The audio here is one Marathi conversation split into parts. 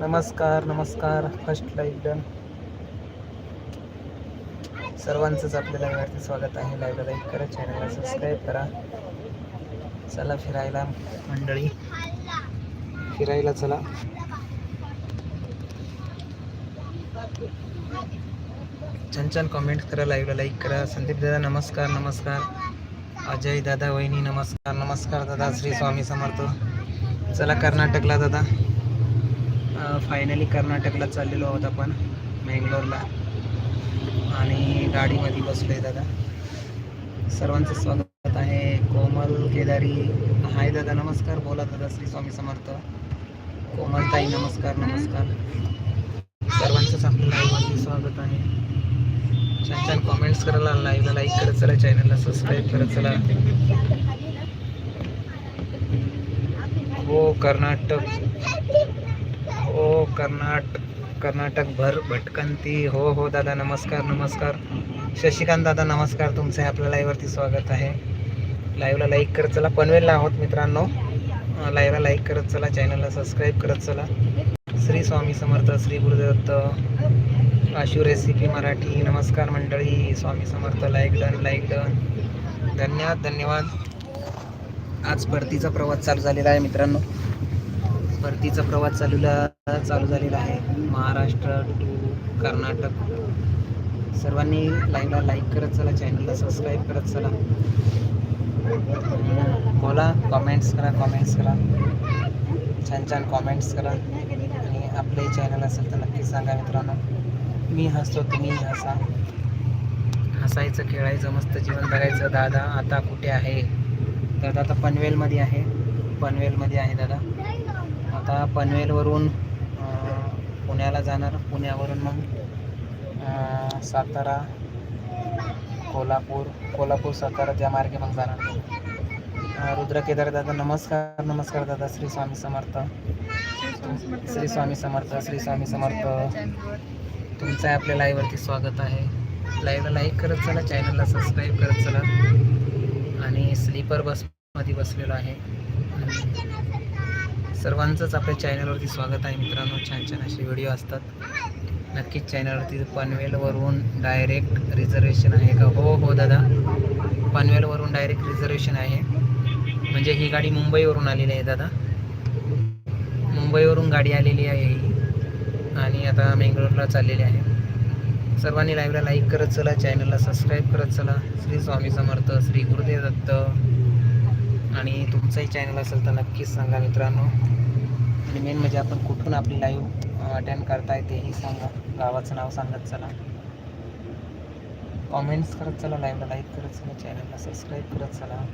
नमस्कार नमस्कार फर्स्ट लाईव्ह डन सर्वांचंच आपल्या लाईव्हवरती स्वागत आहे. लाईव्हला लाईक करा चॅनलला सबस्क्राईब करा. चला फिरायला मंडळी. फिरायला चला. छान छान कमेंट करा लाईव्हला लाईक करा. संदीप दादा नमस्कार नमस्कार. अजय दादा वहिनी नमस्कार नमस्कार दादा श्री स्वामी समर्थ. चला कर्नाटकला दादा. फायनली कर्नाटकला चाललेलो आहोत आपण मेंगलोरला. आणि गाडीमध्ये बसलो आहे दादा. सर्वांचं स्वागत आहे. कोमल केदारी. हाय दादा नमस्कार. बोला दादा श्री स्वामी समर्थ. कोमल ताई नमस्कार नमस्कार. सर्वांचंच आपलं लाईव्हमध्ये स्वागत आहे. छान छान कॉमेंट्स करायला लाईव्हला लाईक करत चला चॅनलला सबस्क्राईब करत चला. हो कर्नाटक हो कर्नाट कर्नाटक भर भटकंती. हो हो दादा नमस्कार नमस्कार. शशिकांत दादा नमस्कार. तुमचे आपल्या लाईव्हवरती स्वागत आहे. लाईव्हला लाईक करत चला. पनवेलला आहोत मित्रांनो. लाईव्हला लाईक करत चला. चॅनलला सबस्क्राईब करत चला. श्री स्वामी समर्थ श्री गुरुदत्त आशू रेसिपी मराठी. नमस्कार मंडळी. Swami Samarth like done like done धन्यवाद धन्यवाद. आज परतीचा प्रवास चालू झालेला आहे मित्रांनो. परतीचा प्रवास चालूला चालू झालेला आहे. महाराष्ट्र टू कर्नाटक. सर्वांनी लाईनला लाईक करत चला चॅनलला सबस्क्राईब करत चला. बोला कॉमेंट्स करा कॉमेंट्स करा. छान छान कॉमेंट्स करा. आणि आपले चॅनल असेल तर नक्की सांगा मित्रांनो. मी हसतो तुम्ही हसा. हसायचं खेळायचं मस्त जीवन बघायचं दादा आता कुठे आहे? दादा आता पनवेलमध्ये आहे. पनवेलमध्ये आहे दादा. आता पनवेलवरून पुण्याला जाणार. पुण्यावरून मग सातारा कोल्हापूर कोल्हापूर सातारा त्या मार्गे मग जाणार. रुद्र केदार दादा नमस्कार नमस्कार दादा. श्री स्वामी समर्थ. श्री स्वामी समर्थ श्री स्वामी समर्थ. तुमचं आहे आपल्या लाईव्हवरती स्वागत आहे. लाईव्हला लाईक करत चला चॅनलला सबस्क्राईब करत चला. आणि स्लीपर बसमध्ये बसलेलो आहे. सर्वांचंच आपल्या चॅनलवरती स्वागत आहे मित्रांनो. छान छान असे व्हिडिओ असतात. नक्कीच चॅनलवरती पनवेलवरून डायरेक्ट रिझर्वेशन आहे का? हो हो दादा. पनवेलवरून डायरेक्ट रिझर्वेशन आहे. म्हणजे ही गाडी मुंबईवरून आलेली आहे दादा. मुंबईवरून गाडी आलेली आहे ही. आणि आता मेंगलोरला चाललेली आहे. सर्वांनी लाईव्हला लाईक करत चला चॅनलला सबस्क्राईब करत चला. श्री स्वामी समर्थ श्री गुरुदेव दत्त. आणि तुमचंही चॅनल असेल तर नक्कीच सांगा मित्रांनो. आणि मेन म्हणजे आपण कुठून आपली लाईव्ह अटेंड करताय तेही सांगा. गावाचं नाव सांगत चला. कॉमेंट्स करत चला लाईव्हला लाईक करत चला चॅनलला सबस्क्राईब करत चला.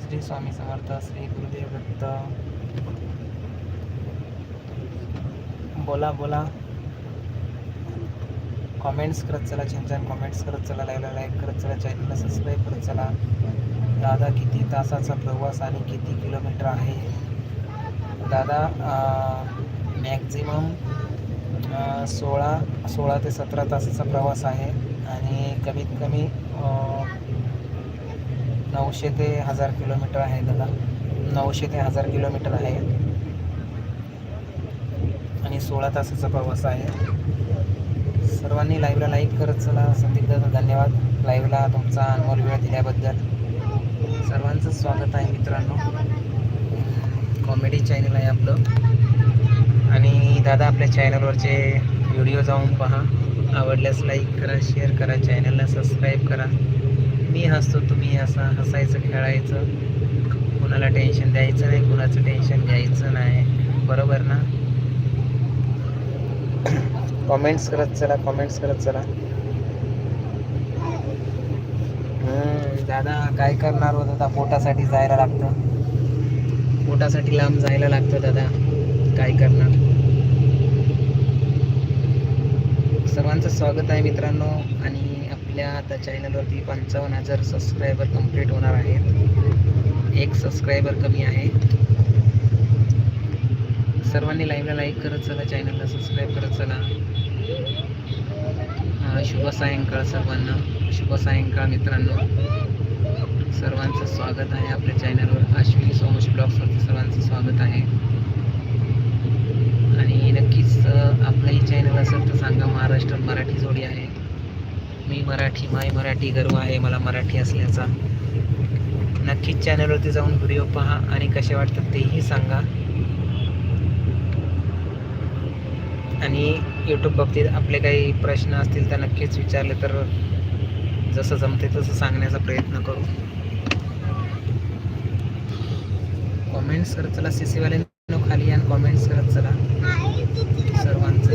श्री स्वामी समर्थ श्री गुरुदेव दत्त. बोला बोला. कॉमेंट्स करत चला छान छान कॉमेंट्स करत चला लाईव्हला लाईक करत चला चॅनलला सबस्क्राईब करत चला. दादा किती तासाचा प्रवास आणि किती किलोमीटर आहे? दादा मॅक्झिमम सोळा सोळा ते सतरा तासाचा प्रवास आहे आणि कमीत कमी नऊशे ते हजार किलोमीटर आहे दादा. नऊशे ते हजार किलोमीटर आहे. आणि सोळा तासाचा प्रवास आहे. सर्वांनी लाईव्हला लाईक करत चला. संदीप दादा धन्यवाद. लाईव्हला तुमचा अनमोल वेळ दिल्याबद्दल. सर्वांचं स्वागत आहे मित्रांनो. कॉमेडी चॅनल आहे आपलं. आणि दादा आपल्या चॅनलवरचे व्हिडिओ जाऊन पहा. आवडल्यास लाईक करा शेअर करा चॅनलला सबस्क्राईब करा. मी हसतो तुम्ही हसा. हसायचं खेळायचं. कुणाला टेन्शन द्यायचं नाही कुणाचं टेन्शन घ्यायचं नाही. बरोबर ना? कॉमेंट्स करत चला कॉमेंट्स करत चला. दादा काय करणार हो दादा पोटासाठी जायला लागतं. पोटासाठी लांब जायला लागतं दादा. काय करणार? सर्वांचं स्वागत आहे मित्रांनो आणि आपल्या आता चॅनलवरती पंचावन्न हजार सबस्क्रायबर कंप्लीट होणार आहेत. एक सबस्क्रायबर कमी आहे. सर्वांनी लाईव्हला लाईक करत चला चॅनलला सबस्क्राईब करत चला. शुभ सायंकाळ सर्वांना. शुभ सायंकाळ मित्रांनो. सर्वांचं स्वागत आहे आपल्या चॅनलवर. अश्विनी सोमश ब्लॉग्सवरती सर्वांचं स्वागत आहे. आणि नक्कीच आपलंही चॅनल असेल तर सांगा महाराष्ट्रात मराठी जोडी आहे. मी मराठी माय मराठी गर्व आहे मला मराठी असल्याचा. नक्कीच चॅनलवरती जाऊन व्हिडिओ पहा आणि कसे वाटतात तेही सांगा. आणि यूट्यूब बाबतीत आपले काही प्रश्न असतील तर नक्कीच विचारले तर जसं जमते तसं सांगण्याचा प्रयत्न करू. कॉमेंट्स करत चला सी सी वाल्यांनो खाली आणि कॉमेंट्स करत चला. सर्वांचं.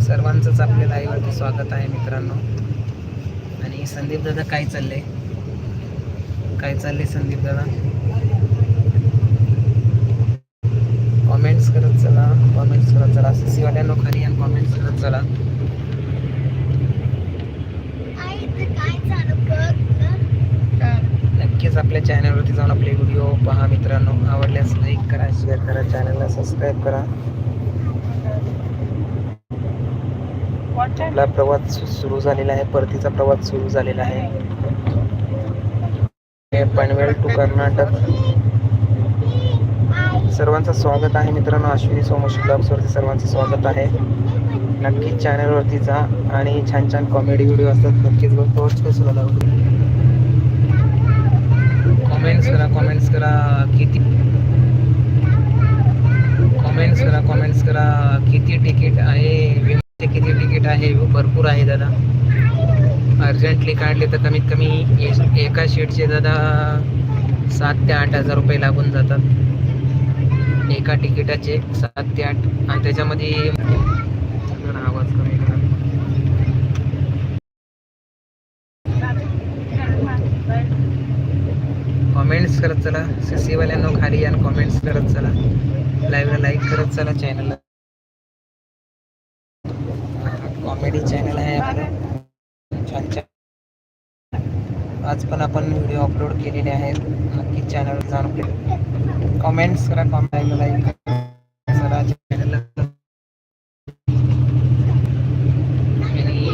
सर्वांचंच आपल्या लाईव्हवरती स्वागत आहे मित्रांनो. आणि संदीप दादा काय चाललंय? काय चाललंय संदीप दादा कॉमेंट्स करत चला कॉमेंट्स करत चला. सी सी वाल्यांनो खाली आणि कॉमेंट्स करत चला. नक्कीच आपल्या चॅनलवरती जाऊन आपले व्हिडिओ पहा मित्रांनो. आवडल्यास लाईक करा शेअर करा चॅनलला सबस्क्राईब करा. आपला प्रवास सु- सुरू झालेला आहे. परतीचा प्रवास सुरू झालेला आहे. पनवेल टू कर्नाटक. सर्वांचं स्वागत आहे मित्रांनो. अश्विनी सोमश क्लब्सवरती सर्वांचं स्वागत आहे. नक्कीच चॅनलवरती जा आणि छान छान कॉमेडी व्हिडिओ असतात. नक्कीच बघ. टॉर्च कसं झाला? कॉमेंट्स करा कॉमेंट्स करा. किती कॉमेंट्स करा कॉमेंट्स करा. किती तिकीट आहे? विमानचे किती तिकीट आहे? भरपूर आहे दादा. अर्जंटली काढले तर कमीत कमी ए- एका शीटचे दादा सात ते आठ हजार रुपये लागून जातात. एका तिकिटाचे सात ते आठ. आणि त्याच्यामध्ये आवाज कमी करा कॉमेंट्स करत चला. सी सी वाल्यांनो खाली आणि कॉमेंट्स करत चला. लाईव्हला लाईक करत चला चॅनलला कॉमेडी चॅनल आहे आपलं. छान छान. आज पण आपण व्हिडिओ अपलोड केलेले आहेत. नक्की चॅनल जाणून कॉमेंट्स करा कॉमेंट लाईक करा चॅनलला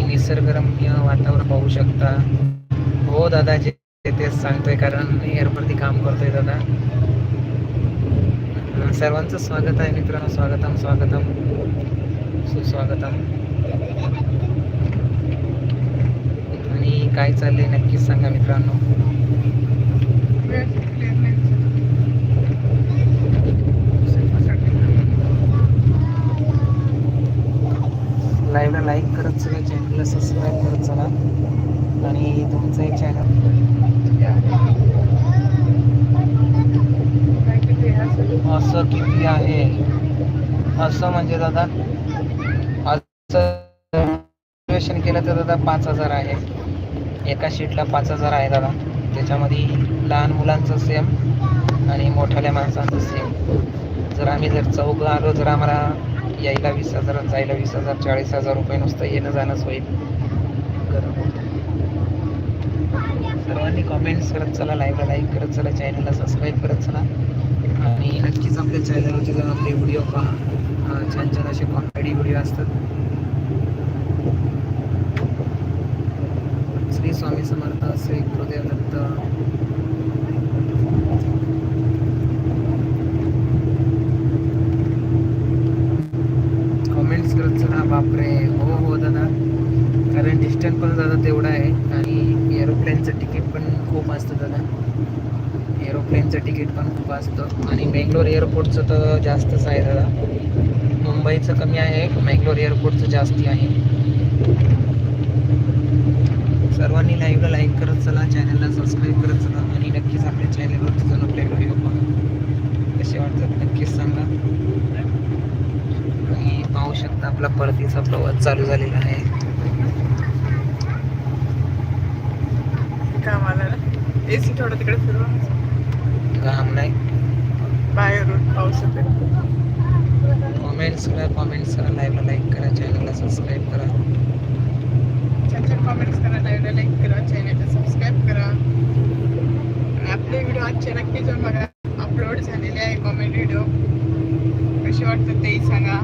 निसर्गरम्य वातावरण पाहू शकता. हो दादा जे तेच सांगतोय कारण एअरवरती काम करतोय दादा. सर्वांचं स्वागत आहे मित्रांनो. स्वागतम स्वागतम. सुस्वागतम. आणि काय चाललंय नक्कीच सांगा मित्रांनो. लाईव्हला लाईक करत चला चॅनलला सबस्क्राईब करत चला. आणि तुमचं एक चॅनल असं किती आहे? असं म्हणजे दादा असं केलं तर दादा पाच हजार आहे. एका शीटला पाच हजार आहे दादा. त्याच्यामध्ये लहान मुलांचं सेम आणि मोठ्याल्या माणसांचं सेम जर आम्ही जर चौघं आलो जर आम्हाला यायला वीस हजार जायला वीस हजार चाळीस हजार रुपये नुसतं येणं जाणंच होईल. सर्वांनी कॉमेंट्स करत चला लाईव्हला लाईक करत चला चॅनलला सबस्क्राईब करत चला. आणि नक्कीच आपल्या चॅनलवरती जाऊन आपले व्हिडिओ पहा. छान छान असे कॉमेडी व्हिडिओ असतात श्री स्वामी समर्थ श्री गुरुदेव दत्त कॉमेंट्स करत चला बापरे हो हो दादा कारण डिस्टन्स पण दादा तेवढा आहे आणि एरोप्लेनचं तिकीट पण खूप असतं दादा एरोप्लेनचं तिकीट पण खूप असतं आणि बेंगलोर एअरपोर्टचं तर जास्तच आहे दादा. मुंबईचं कमी आहे बेंगलोर एअरपोर्टचं जास्ती आहे. सर्वांनी लाईव्हला लाईक करत चला चॅनलला सबस्क्राईब करत चला आणि नक्कीच आपल्या चॅनलवरती जाऊन आपले व्हिडिओ पहा कसे वाटतात नक्कीच सांगा. आणि पाहू शकता आपला परतीचा प्रवास चालू झालेला आहे. कामाला एसी थोडं तिकडे फिरवा. घाम नाही. बाहेरून पाऊस येते कॉमेंट्स करा कॉमेंट्स करा लाईव्हला लाईक करा चॅनलला सबस्क्राईब करा. छान छान कॉमेंट्स करा लाईव्हला लाईक करा चॅनलला सबस्क्राईब करा. आपले व्हिडिओ आजचे नक्की जाऊन बघा. अपलोड झालेले आहे कॉमेंट व्हिडिओ कसे वाटतात तेही सांगा.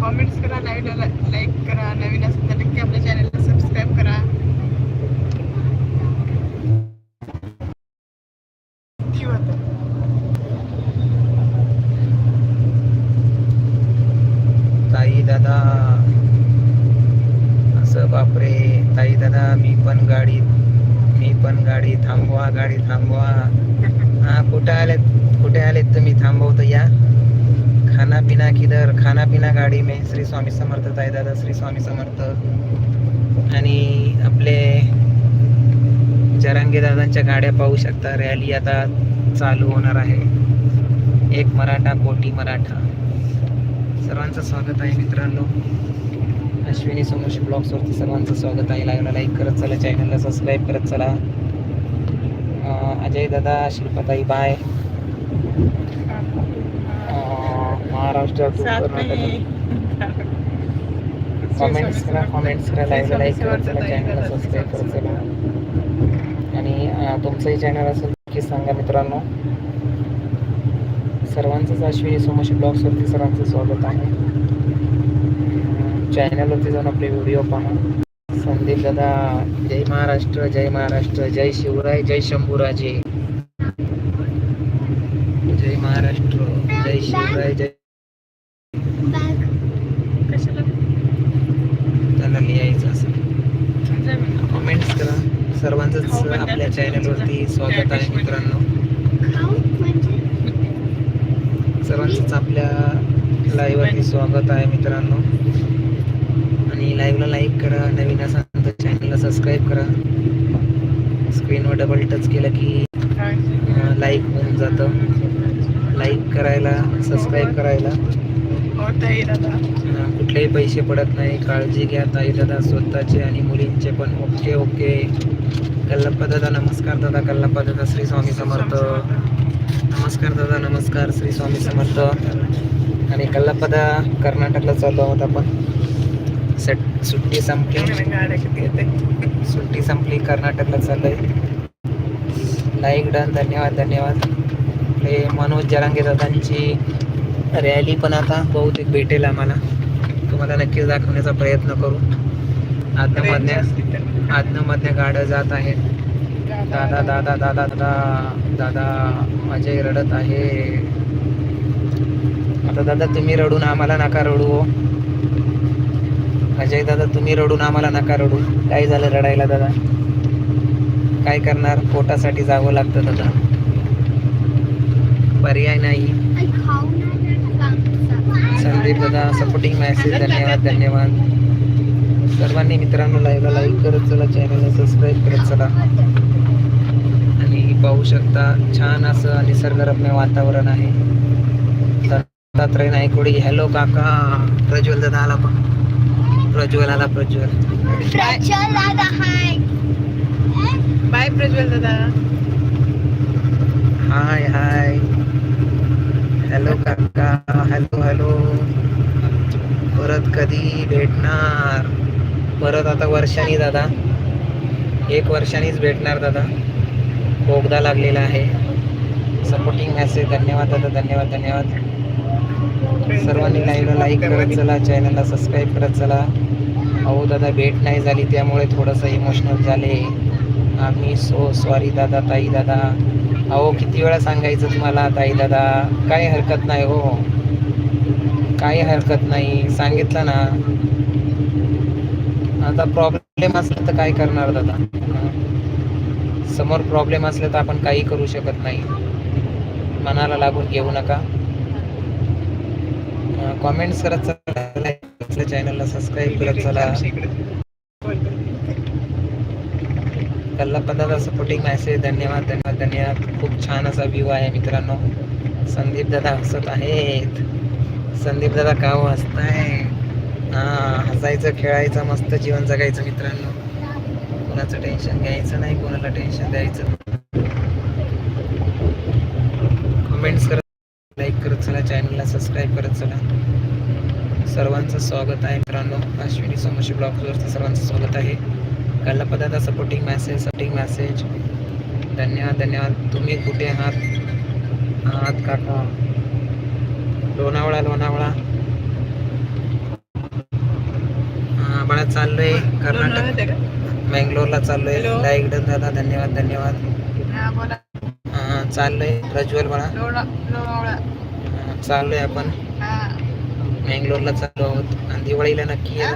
कॉमेंट्स करा लाईव्हला लाईक करा. नवीन असेल दादा. असं बापरे. ताई दादा मी पण गाडीत मी पण गाडी थांबवा गाडी थांबवा. हा कुठे आलेत? कुठे आलेत तुम्ही? थांबवतो या. खाना पिना किधर? खाना पिना गाडी मे श्री स्वामी समर्थ ताई दादा श्री स्वामी समर्थ. आणि आपले जरांगे दादांच्या गाड्या पाहू शकता. रॅली आता चालू होणार आहे. एक मराठा कोटी मराठा. सर्वांचं स्वागत आहे मित्रांनो. अश्विनी सोमोशी ब्लॉग्सवरती सर्वांचं स्वागत आहे. लाईव्हला लाईक करत चला चॅनलला सबस्क्राईब करत चला. अजय दादा शिल्पाताई बाय महाराष्ट्र कॉमेंट्स करा कॉमेंट्स करा. लाईव्हला लाईक करत चला चॅनलला सबस्क्राईब करत चला. आणि तुमचंही चॅनल असेल की सांगा मित्रांनो. सर्वांचंच अश्विनी सोमोशी ब्लॉग्सवरती सर्वांचं स्वागत आहे. चॅनलवरती जाऊन आपले व्हिडिओ पहा. संदीप दादा जय महाराष्ट्र जय महाराष्ट्र जय शिवराय जय शंभूराजे. जय महाराष्ट्र जय शिवराय जय त्यांना लिहायचं मी. कमेंट्स करा. सर्वांचंच आपल्या चॅनलवरती स्वागत आहे मित्रांनो. सर्वांचंच आपल्या लाईव्हवरती स्वागत आहे मित्रांनो. आणि लाईव्हला लाईक करा नवीन असाल तर चॅनलला सबस्क्राईब करा. स्क्रीनवर डबल टच केलं की लाईक होऊन जातं. लाईक करायला सबस्क्राईब करायला. दादा कुठलेही पैसे पडत नाही. काळजी घ्या ताई दादा स्वतःचे आणि मुलींचे पण. ओके ओके कल्लप्पा दादा नमस्कार दादा. कल्लप्पा दादा श्री स्वामी समर्थ. नमस्कार दादा नमस्कार श्री स्वामी समर्थ. आणि कल्लप्पदा कर्नाटकला चाललो आहोत आपण. सट सुट्टी संपली. गाड्या सुट्टी संपली कर्नाटकला चाललोय. लाईक डन धन्यवाद धन्यवाद. हे मनोज जरांगे दादांची रॅली पण आता बहुतेक भेटेल आम्हाला. तुम्हाला नक्कीच दाखवण्याचा प्रयत्न करू. आतमधल्या आतमधल्या गाड्या जात आहेत. दादा दादा दादा दादा दादा अजय रडत आहे आता दादा तुम्ही रडून आम्हाला नका रडू अजय दादा तुम्ही रडून आम्हाला नका रडू काय झालं रडायला दादा काय करणार पोटासाठी जावं लागतं दादा पर्याय नाही संदीप दादा सपोर्टिंग मॅसेज धन्यवाद धन्यवाद सर्वांनी मित्रांनो लाईव्हला लाईक करत चला चॅनलला सबस्क्राईब करत चला आणि पाहू शकता छान असं निसर्गरम्य वातावरण आहे. दत्तात्रय नायकोडी हॅलो काका प्रज्वल दादा आला पण. प्रज्वल आला प्रज्वल. बाय प्रज्वल दादा. Hi hi. हॅलो काका हॅलो हॅलो. परत कधी भेटणार? परत आता वर्षानी दादा. एक वर्षानीच भेटणार दादा. बोगदा लागलेला आहे. सपोर्टिंग मॅसेज धन्यवाद दादा धन्यवाद धन्यवाद. सर्वांनी लाईव्हला लाईक करत चला चॅनलला सबस्क्राईब करत चला. अहो दादा भेट नाही झाली त्यामुळे थोडंसं इमोशनल झाले. आम्ही सो सॉरी दादा ताई दादा. अहो किती वेळा सांगायचं तुम्हाला ताई दादा? काही हरकत नाही हो. काही हरकत नाही. सांगितलं ना. आता प्रॉब्लेम असला तर काय करणार दादा? समोर प्रॉब्लेम असले तर आपण काही करू शकत नाही. मनाला लागून घेऊ नका. कॉमेंट्स करत चला. चॅनलला सबस्क्राईब करत चला. कल्लापदादा सपोर्टिंग मेसेज धन्यवाद धन्यवाद धन्यवाद. खूप छान असा व्ह्यू आहे मित्रांनो. संदीप दादा हसत आहेत. संदीप दादा का हो हसताय. हा हसायचं खेळायचं मस्त जीवन जगायचं मित्रांनो. कोणाचं टेन्शन घ्यायचं नाही कोणाला टेन्शन द्यायचं कमेंट्स करत लाईक करत चला चॅनलला सबस्क्राईब करत चला. सर्वांचं स्वागत आहे मित्रांनो. अश्विनी सोमशी ब्लॉगवरती सर्वांचं स्वागत आहे. कल्ला पदार्थ सपोर्टिंग मेसेज सपोर्टिंग मेसेज धन्यवाद धन्यवाद. तुम्ही कुठे आहात? आहात काका लोणावळा लोणावळा. हा, बळा चाललोय कर्नाटक. बँगलोरला चाललोय. लाईक दादा धन्यवाद धन्यवाद. हा, बोला. हा, चाललोय. प्रज्वल बळा हा, चाललोय आपण. बँगलोरला चाललो आहोत. आणि दिवाळीला नक्की या.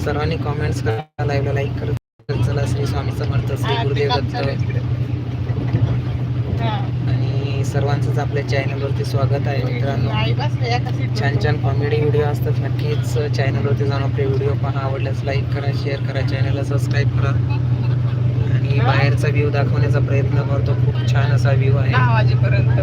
सर्वांनी कॉमेंट्स करा लाईव्हला लाईक करत चला श्री स्वामी समर्थ श्री गुरुदेव दत्त. सर्वांचंच आपल्या चॅनलवरती स्वागत आहे मित्रांनो. छान छान कॉमेडी व्हिडिओ असतात. नक्कीच चॅनलवरती जाऊन आपले व्हिडिओ पहा. आवडल्यास लाईक करा शेअर करा. चॅनलला सबस्क्राईब करा. आणि बाहेरचा व्ह्यू दाखवण्याचा प्रयत्न करतो. खूप छान असा व्ह्यू आहे. वाजेपर्यंत.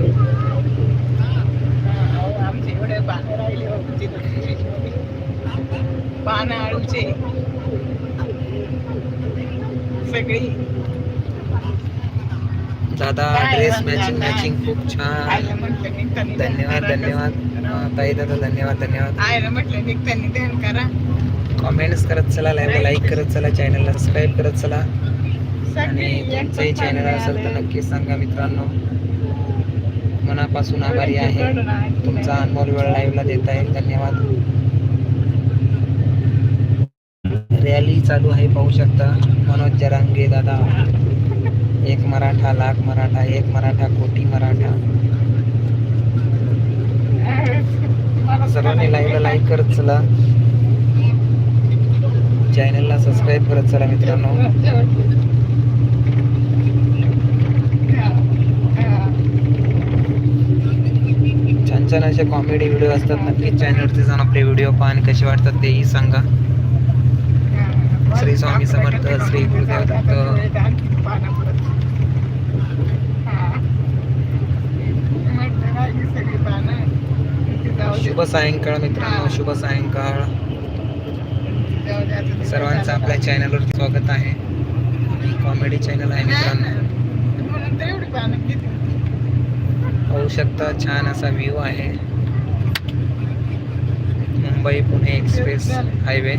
सगळी. दादा ड्रेस मॅचिंग? मॅचिंग खूप छान. धन्यवाद. धन्यवाद. ताई दादा धन्यवाद धन्यवाद. कॉमेंट्स करत चला लाईव्ह लाईक करत चला चॅनलला सबस्क्राईब करत चला. आणि तुमचंही चॅनल असेल तर. नक्कीच सांगा मित्रांनो. मनापासून आभारी आहे. तुमचा अनमोल वेळ लाईव्हला देत आहे धन्यवाद. रॅली चालू आहे पाहू शकता. मनोज जरांगे दादा. एक मराठा लाख मराठा एक मराठा कोटी मराठा. सर्वांनी लाईव्हला लाईक करत चला. चॅनलला सबस्क्राईब करत चला मित्रांनो. छान छान असे कॉमेडी व्हिडिओ असतात. नक्कीच चॅनलवरती जाऊन आपले व्हिडिओ पहा आणि कसे वाटतात तेही सांगा. श्री स्वामी समर्थ, श्री गुरुदेव दत्त. शुभ सायंकाळ मित्रांनो शुभ सायंकाळ. सर्वांचं आपल्या चॅनलवरती स्वागत आहे. कॉमेडी चॅनल आहे मित्रांनो. पाहू शकता छान असा व्ह्यू आहे. Mumbai Pune express highway.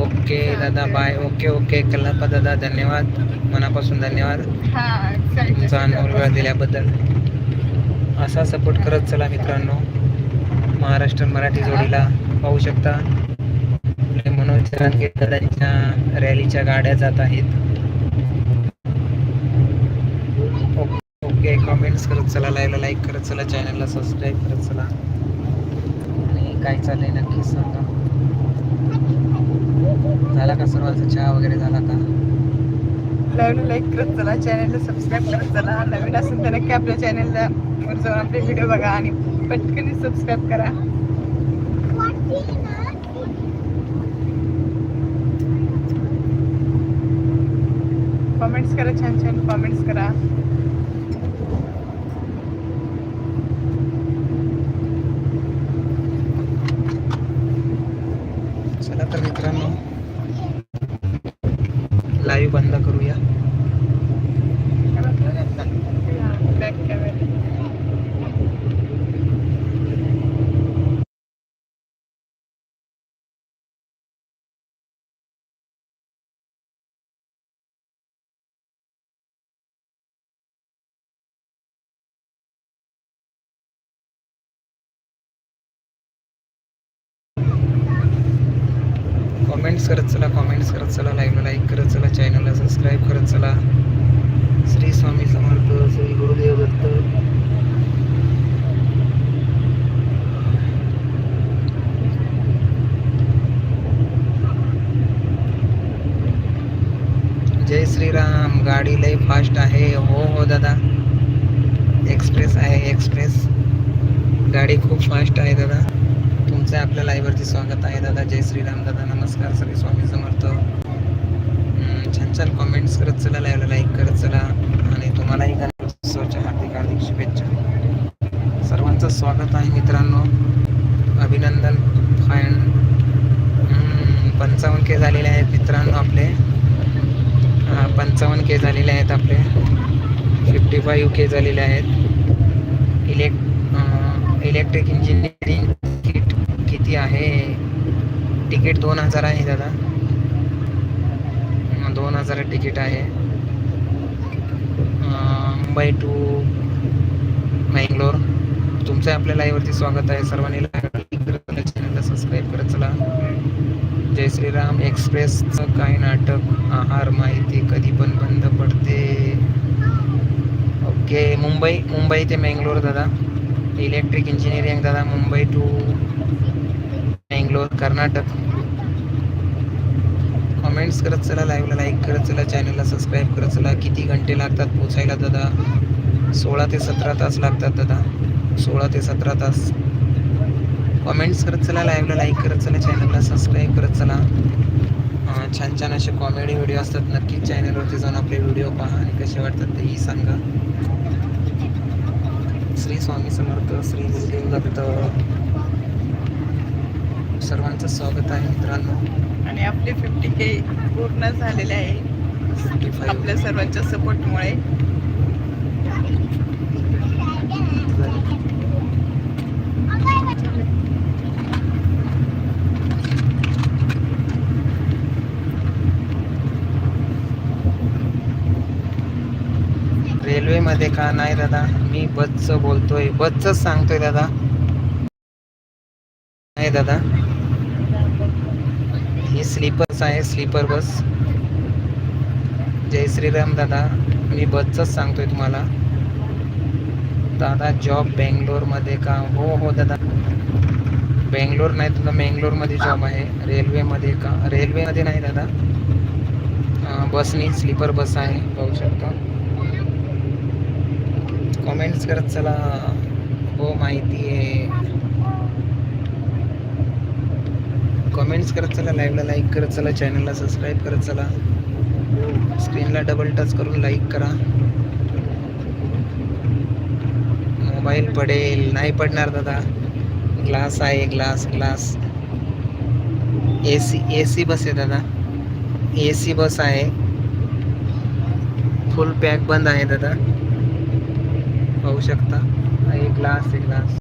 Okay दादा बाय. Okay okay. कल्लाप्पा दादा धन्यवाद. मनापासून धन्यवाद. तुमचा अनुभव वेळ दिल्याबद्दल. असा सपोर्ट करत चला मित्रांनो. महाराष्ट्र मराठी जोडीला पाहू शकता. मनोज रानगे दादांच्या रॅलीच्या गाड्या जात आहेत. ओके, ओके कॉमेंट्स करत चला लाईव्हला लाईक करत चला चॅनलला सबस्क्राईब करत चला. आणि काय चाललंय नक्कीच सांगा. झाला का सर्वांचा चहा वगैरे झाला का? लाईक करत चला चॅनलला सबस्क्राईब करत चला. नवीन असेल तर नक्की आपल्या चॅनलला वर जाऊन आपले व्हिडिओ बघा आणि पटकन सबस्क्राईब करा. कमेंट्स करा छान छान कमेंट्स करा. चला तर मित्रांनो लाईव्ह बंद करूया बॅक कॅमेरा कमेंट्स करत चला कॉमेंट्स करत चला लाईव्हला लाईक करत चला चॅनलला सबस्क्राईब करत चला. श्री स्वामी समर्थ श्री गुरुदेव दत्त. जय श्रीराम गाडी लय फास्ट आहे. हो हो दादा. एक्सप्रेस आहे एक्सप्रेस गाडी खूप फास्ट आहे दादा. तुमचं आपल्या लाईव्हवरती स्वागत आहे. दादा जय श्रीराम. दादा नमस्कार. सगळे स्वामी समर्थ. छान छान कॉमेंट्स करत चला लाईव्हला लाईक करत चला. आणि तुम्हालाही गणेशोत्सवाच्या हार्दिक हार्दिक शुभेच्छा. सर्वांचं स्वागत आहे मित्रांनो. अभिनंदन. फायन पंचावन्न के झालेले आहेत मित्रांनो आपले. पंचावन्न के झालेले आहेत आपले. फिफ्टी फाईव्ह के झालेले आहेत. इलेक्ट इलेक्ट्रिक इंजिनिअरिंग किट किती आहे? तिकीट दोन हजार आहे दादा. दोन हजार तिकीट आहे. मुंबई टू मँगलोर. तुमचं आपल्या लाईव्हवरती स्वागत आहे सर्वांनी. चॅनलला सबस्क्राईब करत चला. जय श्रीराम एक्सप्रेसचं काय नाटक? आहार माहिती कधी पण बंद पडते. ओके मुंबई मुंबई ते मँगलोर दादा. इलेक्ट्रिक इंजिनिअरिंग दादा मुंबई टू कर्नाटक. कमेंट्स करत चला लाईव्हला लाईक करत चला चॅनलला सबस्क्राईब करत चला. किती घंटे लागतात पोचायला दादा? सोळा ते सतरा तास लागतात दादा. सोळा ते सतरा तास. कमेंट्स करत चला लाईव्हला लाईक करत चला चॅनलला सबस्क्राईब करत चला. छान छान असे कॉमेडी व्हिडिओ असतात. नक्कीच चॅनलवरती जाऊन आपले व्हिडिओ पहा आणि कसे वाटतात तेही सांगा. श्री स्वामी समर्थ श्री गुरुदेव दत्त सर्वांचं स्वागत आहे मित्रांनो. आणि आपले फिफ्टी के पूर्ण झालेले आहे. आपल्या सर्वांच्या सपोर्टमुळे रेल्वेमध्ये का नाही दादा? मी बसचं बोलतोय. बसच सांगतोय दादा. नाही दादा. ही स्लीपर्स आहे स्लीपर बस. जय श्रीराम दादा. मी बसचंच सांगतोय तुम्हाला. दादा जॉब बेंगलोरमध्ये का? हो हो दादा. बेंगलोर नाही तुला मेंगलोरमध्ये जॉब आहे. रेल्वेमध्ये का? रेल्वेमध्ये नाही दादा. बसनी स्लीपर बस आहे पाहू शकता. कमेंट्स करत चला. हो माहिती आहे. कमेंट्स करत चला लाईव्हला लाईक करत चला चॅनलला सबस्क्राईब करत चला. स्क्रीनला डबल टच करून लाईक करा. मोबाईल पडेल. नाही पडणार दादा. ग्लास आहे glass glass A C A C bus आहे दादा. ए सी बस आहे. फुल पॅक बंद आहे दादा. पाहू शकता. एक ग्लास आहे ग्लास